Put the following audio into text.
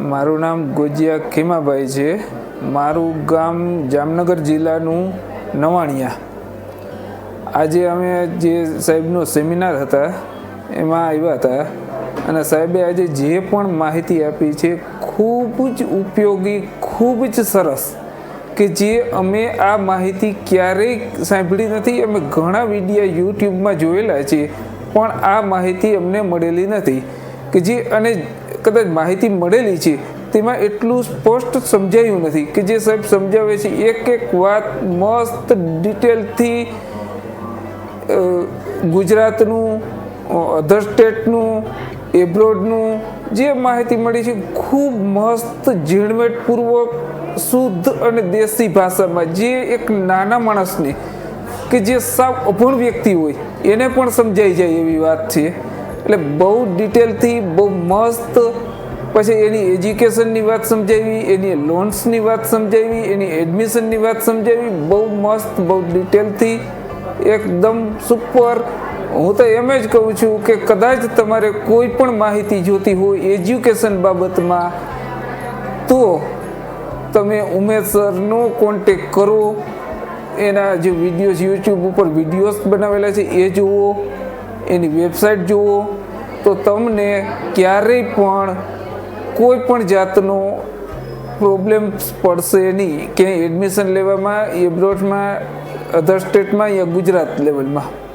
મારું નામ ગોજિયા ખીમાભાઈ છે. મારું ગામ જામનગર જિલ્લાનું નવાણિયા. આજે અમે જે સાહેબનો સેમિનાર હતા, એમાં આવ્યા હતા. અને સાહેબે આજે જે પણ માહિતી આપી છે, ખૂબ જ ઉપયોગી, ખૂબ જ સરસ કે જે અમે આ માહિતી ક્યારેય સાંભળી નથી. અમે ઘણા વિડીયા યુટ્યુબમાં જોયેલા છે, પણ આ માહિતી અમને મળેલી નથી. કે જે અને કદાચ માહિતી મળેલી છે, તેમાં એટલું સ્પષ્ટ સમજાયું નથી કે જે સાહેબ સમજાવે છે, એક એક વાત મસ્ત ડિટેલથી ગુજરાતનું અધર સ્ટેટનું, એબ્રોડનું જે માહિતી મળી છે, ખૂબ મસ્ત ઝીણવટપૂર્વક, શુદ્ધ અને દેશી ભાષામાં જે એક નાના માણસને કે જે સાવ અભણ વ્યક્તિ હોય, એને પણ સમજાઈ જાય એવી વાત છે. એટલે બહુ ડિટેલથી બહુ મસ્ત, પછી એની એજ્યુકેશનની વાત સમજાવી, એની લોન્સની વાત સમજાવી, એની એડમિશનની વાત સમજાવી, બહુ મસ્ત, બહુ ડિટેલથી એકદમ સુપર હું તો એમ જ કહું છું કે કદાચ તમારે કોઈ પણ માહિતી જોતી હોય એજ્યુકેશન બાબતમાં, તો તમે ઉમેશ સરનો કોન્ટેક કરો. એના જે વિડીયોઝ યુટ્યુબ ઉપર વિડીયોઝ બનાવેલા છે, એ જુઓ. એની વેબસાઇટ જુઓ. તો તમને ક્યારેય પણ કોઈ પણ જાતનો પ્રોબ્લેમ પડશે નહીં. ક્યાંય એડમિશન લેવામાં એબ્રોડમાં અધર સ્ટેટમાં યા ગુજરાત લેવલમાં